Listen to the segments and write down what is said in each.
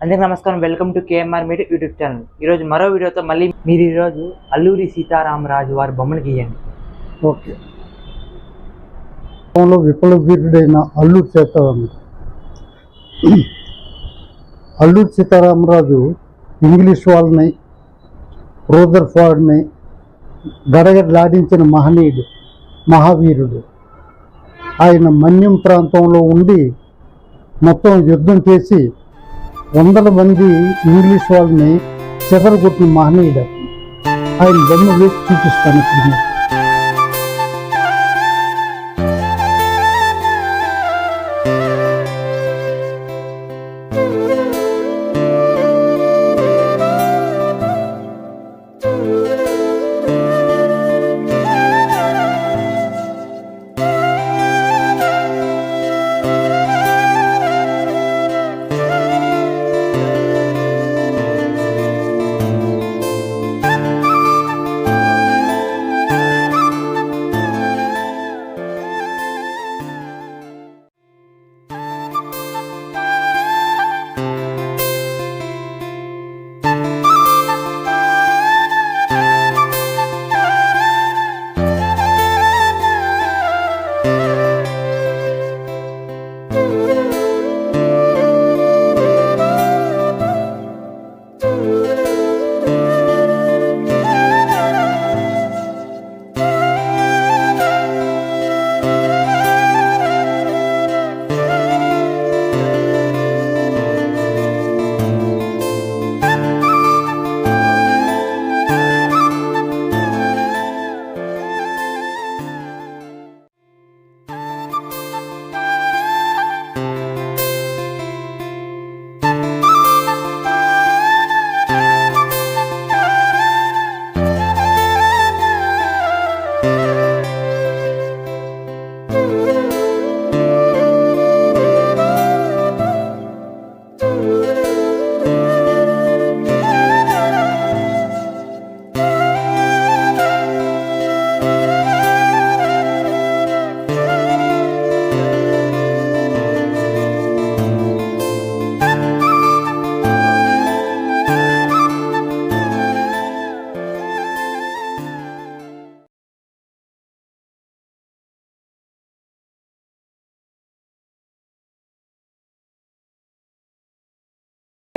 అందరికీ నమస్కారం. Welcome to KMR media YouTube channel ఈరోజు మరో వీడియోతో మళ్ళీ మీరు ఈరోజు అల్లూరి సీతారామరాజు వారి బొమ్మలు గీయండి ఓకే. లో విప్లవీరుడైన అల్లూరి సీతారామరాజు అల్లూరి సీతారామరాజు ఇంగ్లీష్ వాళ్ళని రూదర్ ఫార్డ్ని గడగడలాడించిన మహనీయుడు మహావీరుడు. ఆయన మన్యం ప్రాంతంలో ఉండి మొత్తం యుద్ధం చేసి వందల మంది ఇంగ్లీష్ వాళ్ళని చెదరగొట్టిన మహనీయుడు ఆయన బొమ్మ వేసి చూపిస్తాను. ఇప్పుడు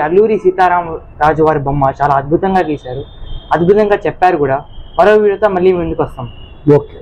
అల్లూరి సీతారాం రాజు వారి బొమ్మ చాలా అద్భుతంగా గీశారు. అద్భుతంగా చెప్పారు కూడా. మరో వీడియోతో మళ్ళీ ముందుకు వస్తాం. ఓకే.